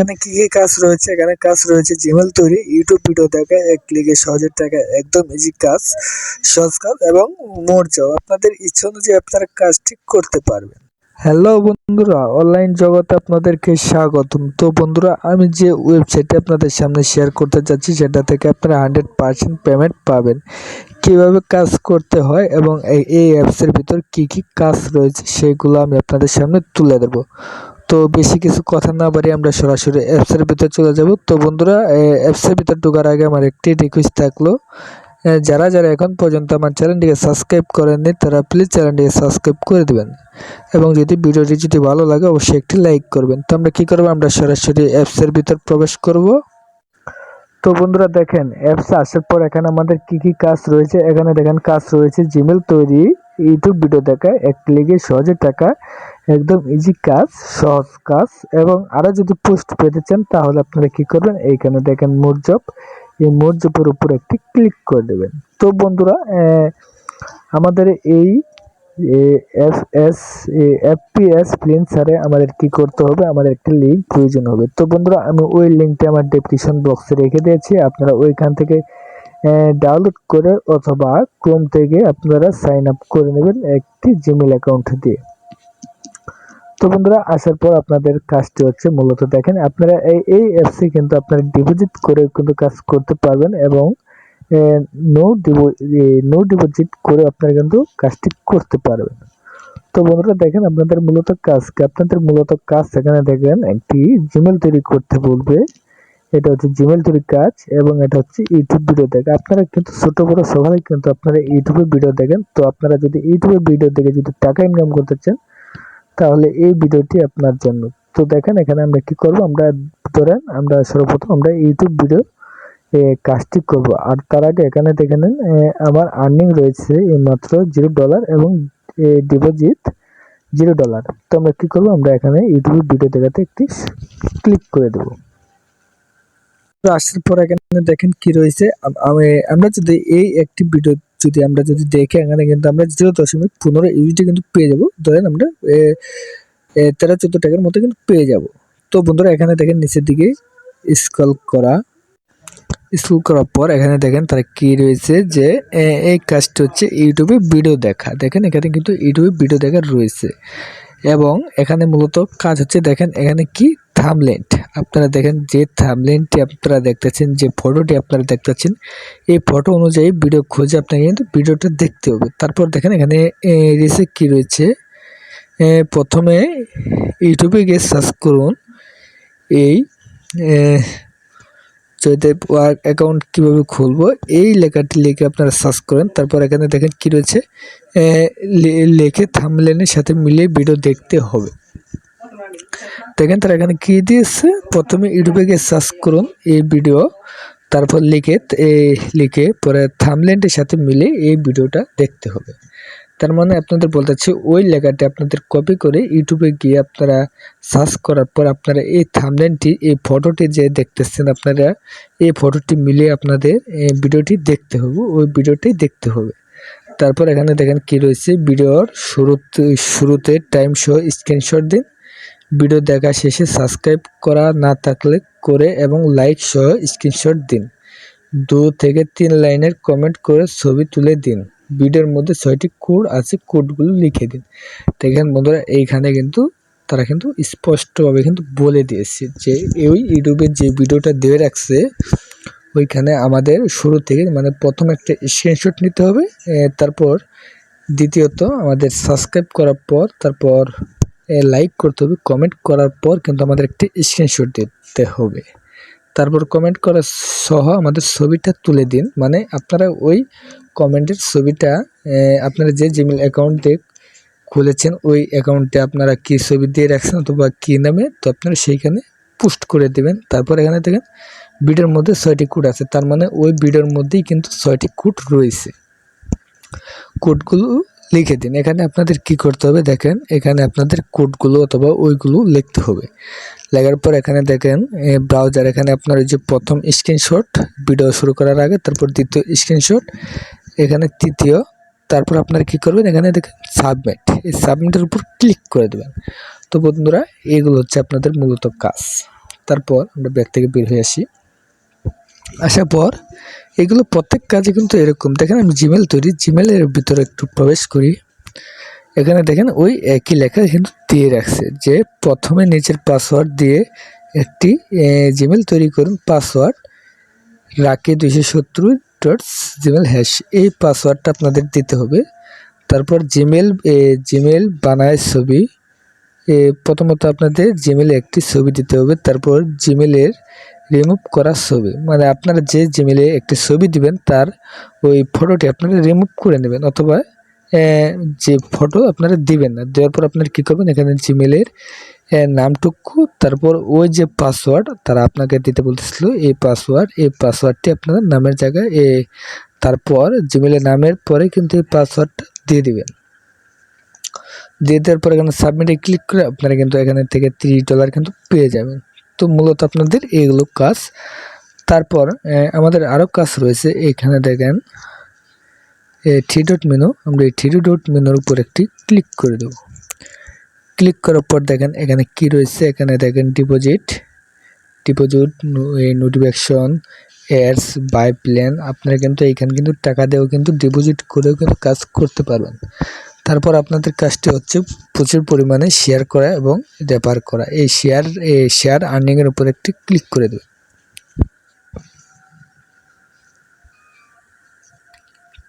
এখানে কি কি কাজ রয়েছে? এখানে কাজ রয়েছে জিমেল তৈরি ইউটিউব ভিডিও দেখা, এক ক্লিকে সহজের টাকা, একদম ইজি কাজ সহজ কাজ এবং মর্যাও আপনাদের ইচ্ছা অনুযায়ী আপনারা কাজ ঠিক করতে পারবেন। হ্যালো বন্ধুরা অনলাইন জগতে আপনাদেরকে স্বাগতম। তো বন্ধুরা, আমি যে ওয়েবসাইটটি আপনাদের সামনে শেয়ার করতে যাচ্ছি, সেটা থেকে আপনারা হান্ড্রেড পার্সেন্ট পেমেন্ট পাবেন। কীভাবে কাজ করতে হয় এবং এই অ্যাপসের ভিতর কি কি কাজ রয়েছে, সেগুলো আমি আপনাদের সামনে তুলে দেবো তো বেশি কিছু কথা না বাড়িয়ে আমরা সরাসরি অ্যাপসের ভিতর চলে যাব। তো বন্ধুরা অ্যাপসের ভিতর ঢোকার আগে আমার একটি রিকোয়েস্ট থাকল। যারা যারা এখন পর্যন্ত আমার চ্যানেলটিকে সাবস্ক্রাইব করেননি, তারা প্লিজ চ্যানেলটিকে সাবস্ক্রাইব করে দেবেন। এবং যদি ভিডিওটি যদি ভালো লাগে, অবশ্যই একটি লাইক করবেন। তো আমরা কী করব? আমরা সরাসরি অ্যাপসের ভিতর প্রবেশ করব। তো বন্ধুরা, দেখেন অ্যাপসে আসার পর এখানে আমাদের কি কি কাজ রয়েছে? এখানে দেখেন, কাজ রয়েছে জিমেল তৈরি। ইউটিউব ভিডিও দেখা এক ক্লিকে সহজে টাকা একদম ইজি কাজ, সহজ কাজ এবং আরও যদি পোস্ট পেতে চান তাহলে আপনারা কি করবেন? এইখানে দেখেন মোর জব এই মোর জবের উপর একটি ক্লিক করে দেবেন। তো বন্ধুরা আমাদের এই F S F P S FPS ফ্রিন্সারে আমাদের কি করতে হবে? আমাদের একটি লিঙ্ক প্রয়োজন হবে। তো বন্ধুরা, আমি ওই লিঙ্কটি আমার ডেসক্রিপশন বক্সে রেখে দিয়েছি। আপনারা ওইখান থেকে ডাউনলোড করে অথবা ক্রোম থেকে আপনারা সাইন আপ করে নেবেন একটি জিমেল অ্যাকাউন্ট দিয়ে। তো বন্ধুরা, আসার পর আপনাদের কাজটি হচ্ছে মূলত দেখেন, আপনারা এই এই অ্যাপসে কিন্তু আপনারা ডিপোজিট করে কিন্তু কাজ করতে পারবেন এবং নো নো ডিপোজিট করে আপনারা কিন্তু কাজটি করতে পারবেন। তো বন্ধুরা, দেখেন আপনাদের মূলত কাজ? আপনাদের মূলত কাজ সেখানে দেখেন, একটি জিমেল তৈরি করতে বলবে। এটা হচ্ছে জিমেল তৈরির কাজ এবং এটা হচ্ছে ইউটিউব ভিডিও দেখা, আপনারা কিন্তু ছোট বড় সবাই কিন্তু আপনারা ইউটিউবে ভিডিও দেখেন। তো আপনারা যদি ইউটিউবে ভিডিও দেখে যদি টাকা ইনকাম করতে চান তাহলে এই ভিডিওটি আপনার জন্য। তো দেখেন, এখানে আমরা কি করব? আমরা ধরেন, আমরা সর্বপ্রথম আমরা ইউটিউব ভিডিও কাজটি করব। আর তার আগে এখানে দেখে নেন আমার আর্নিং রয়েছে মাত্র জিরো ডলার এবং ডিপোজিট জিরো ডলার তো আমরা কী করব? আমরা এখানে ইউটিউব ভিডিও দেখাতে একটি ক্লিক করে দেব। আসার পর এখানে দেখেন কি রয়েছে। আমি- আমরা যদি এই একটি ভিডিও যদি আমরা যদি দেখে এখানে কিন্তু আমরা জিরো দশমিক পনেরো ইউনিটে কিন্তু পেয়ে যাব। ধরেন আমরা তেরো চোদ্দ টাকার মতো কিন্তু পেয়ে যাব। তো বন্ধুরা, এখানে দেখেন নিচের দিকে স্কল করা। স্কুল করার পর এখানে দেখেন তার কি রয়েছে যে এই কাজটি হচ্ছে ইউটিউবে ভিডিও দেখা। দেখেন এখানে কিন্তু ইউটিউবে ভিডিও দেখা রয়েছে। এবং এখানে মূলত কাজ হচ্ছে দেখেন এখানে কি থামলেন্ট। আপনারা দেখেন যে থামলেন্টটি আপনারা দেখতেছেন, যে ফটোটি আপনারা দেখতেছেন, এই ফটো অনুযায়ী ভিডিও খুঁজে আপনাকে কিন্তু ভিডিওটা দেখতে হবে। তারপর দেখেন এখানে রিসে কি রয়েছে? প্রথমে ইউটিউবে গিয়ে সার্চ করুন, এই জয়দেব ওয়ার্ক অ্যাকাউন্ট কীভাবে খুলবো, এই লেখাটি লিখে আপনারা সার্চ করেন, তারপর এখানে দেখেন কি রয়েছে। লিখে থামলেনের সাথে মিলিয়ে ভিডিও দেখতে হবে। দেখেন তারা এখানে কি দিয়েছে? প্রথমে ইউটিউবে গিয়ে সার্চ করুন এই ভিডিও তারপর লিখে লিখে পরে থামলেনটির সাথে মিলে এই ভিডিওটা দেখতে হবে। তার মানে আপনাদের বলতে চাচ্ছি ওই লেখাটি আপনাদের কপি করে ইউটিউবে গিয়ে আপনারা সার্চ করার পর আপনারা এই থামলেনটি এই ফটোটি যে দেখতেছেন আপনারা, এই ফটোটি মিলিয়ে আপনাদের ভিডিওটি দেখতে হবে, ওই ভিডিওটি দেখতে হবে। তারপর এখানে দেখেন কি রয়েছে, ভিডিওর শুরুতে শুরুতে টাইম শো স্ক্রিনশট দিন। ভিডিও দেখা শেষে সাবস্ক্রাইব করা না থাকলে করে এবং লাইক সহ স্ক্রিনশট দিন। দু থেকে তিন লাইনের কমেন্ট করে ছবি তুলে দিন। ভিডিওর মধ্যে ছয়টি কোড আছে, কোডগুলো লিখে দিন। দেখেন বন্ধুরা, এইখানে কিন্তু তারা কিন্তু স্পষ্টভাবে কিন্তু বলে দিয়েছে যে ওই ইউটিউবে যে ভিডিওটা দিয়ে রাখছে, ওইখানে আমাদের শুরু থেকে মানে প্রথম একটা স্ক্রিনশট নিতে হবে তারপর দ্বিতীয়ত আমাদের সাবস্ক্রাইব করার পর, তারপর লাইক করতে হবে কমেন্ট করার পর কিন্তু আমাদের একটি স্ক্রিনশট দিতে হবে। তারপর কমেন্ট করা সহ আমাদের ছবিটা তুলে দিন। মানে আপনারা ওই কমেন্টের ছবিটা আপনারা যে জিমেল অ্যাকাউন্ট খুলেছেন, ওই অ্যাকাউন্টে আপনারা কী ছবি দিয়ে রাখছেন অথবা কী নামে, তো আপনারা সেইখানে পোস্ট করে দেবেন। তারপর এখানে দেখেন, ভিডিওর মধ্যে ছয়টি কোড আছে। তার মানে ওই ভিডিওর মধ্যেই কিন্তু ছয়টি কোড রয়েছে। কোডগুলো লিখে দিন। এখানে আপনাদের কি করতে হবে? দেখেন, এখানে আপনাদের কোডগুলো অথবা ওইগুলো লিখতে হবে। লেখার পর এখানে দেখেন ব্রাউজার এখানে আপনার ওই যে প্রথম স্ক্রিনশট ভিডিও শুরু করার আগে, তারপর দ্বিতীয় স্ক্রিনশট এখানে তৃতীয়, তারপর আপনারা কি করবেন, এখানে দেখেন সাবমিট এই সাবমিটের উপর ক্লিক করে দেবেন। তো বন্ধুরা, এগুলো হচ্ছে আপনাদের মূলত কাজ। তারপর আমরা ব্যাগ থেকে বের হয়ে আসি। আসার পর, এগুলো প্রত্যেক কাজে কিন্তু এরকম। দেখেন আমি জিমেল তৈরি জিমেলের ভিতরে একটু প্রবেশ করি। এখানে দেখেন ওই একই লেখা কিন্তু দিয়ে রাখছে যে প্রথমে নিচের পাসওয়ার্ড দিয়ে একটি জিমেল তৈরি করুন। পাসওয়ার্ড রাকে দুইশো সত্তর ডট জিমেল হ্যাশ এই পাসওয়ার্ডটা আপনাদের দিতে হবে। তারপর জিমেল জিমেল বানায় ছবি। প্রথমত আপনাদের জিমেলে একটি ছবি দিতে হবে। তারপর জিমেলের রিমুভ করা ছবি। মানে আপনারা যে জিমেলে একটি ছবি দিবেন, তার ওই ফটোটি আপনারা রিমুভ করে নেবেন। অথবা যে ফটো আপনারা দিবেন না, দেওয়ার পর আপনারা কী করবেন? এখানে জিমেলের নামটুকু, তারপর ওই যে পাসওয়ার্ড তারা আপনাকে দিতে বলতেছিল, এই পাসওয়ার্ড এই পাসওয়ার্ডটি আপনাদের নামের জায়গায়, এ, তারপর জিমেলের নামের পরে কিন্তু এই পাসওয়ার্ডটা দিয়ে দিবেন। দিয়ে দেওয়ার পর এখানে সাবমিটে ক্লিক করে আপনারা কিন্তু এখানে থেকে তিরিশ ডলার কিন্তু পেয়ে যাবেন। তো মূলত আপনাদের এইগুলো কাজ। তারপর আমাদের আরও কাজ রয়েছে, এখানে দেখেন। থ্রি ডট মেনু আমরা এই থ্রি ডট মেনুর উপর একটি ক্লিক করে দেব। ক্লিক করার পর দেখেন এখানে কি রয়েছে? এখানে দেখেন ডিপোজিট ডিপোজিট নোটিফিকেশন এয়ারস বাই প্ল্যান আপনারা কিন্তু এইখানে কিন্তু টাকা দিয়েও কিন্তু ডিপোজিট করেও কিন্তু কাজ করতে পারবেন। তারপর আপনাদের কাজটি হচ্ছে প্রচুর পরিমাণে শেয়ার করা এবং রেফার করা। এই শেয়ার শেয়ার আর্নিংয়ের উপর একটি ক্লিক করে দেবেন।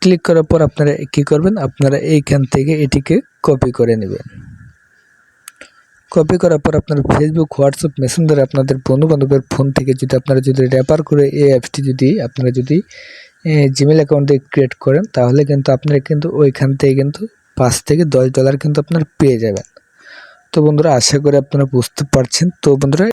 ক্লিক করার পর আপনারা কী করবেন? আপনারা এইখান থেকে এটিকে কপি করে নেবেন। কপি করার পর আপনার ফেসবুক হোয়াটসঅ্যাপ মেসেঞ্জারে আপনাদের বন্ধু বান্ধবের ফোন থেকে যদি আপনারা যদি রেফার করে এই অ্যাপটি যদি আপনারা যদি জিমেল অ্যাকাউন্টে ক্রিয়েট করেন, তাহলে কিন্তু আপনারা কিন্তু ওইখান থেকে কিন্তু পাঁচ থেকে দশ ডলার কিন্তু আপনারা পেয়ে যাবেন। তো বন্ধুরা, আশা করি আপনারা বুঝতে পারছেন। তো বন্ধুরা,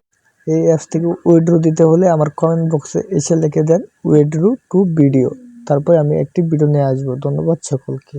এই অ্যাপস থেকে উইড্রো দিতে হলে আমার কমেন্ট বক্সে এসে লিখে দেন উইড্রো টু ভিডিও তারপরে আমি একটি ভিডিও নিয়ে আসব। ধন্যবাদ সকলকে।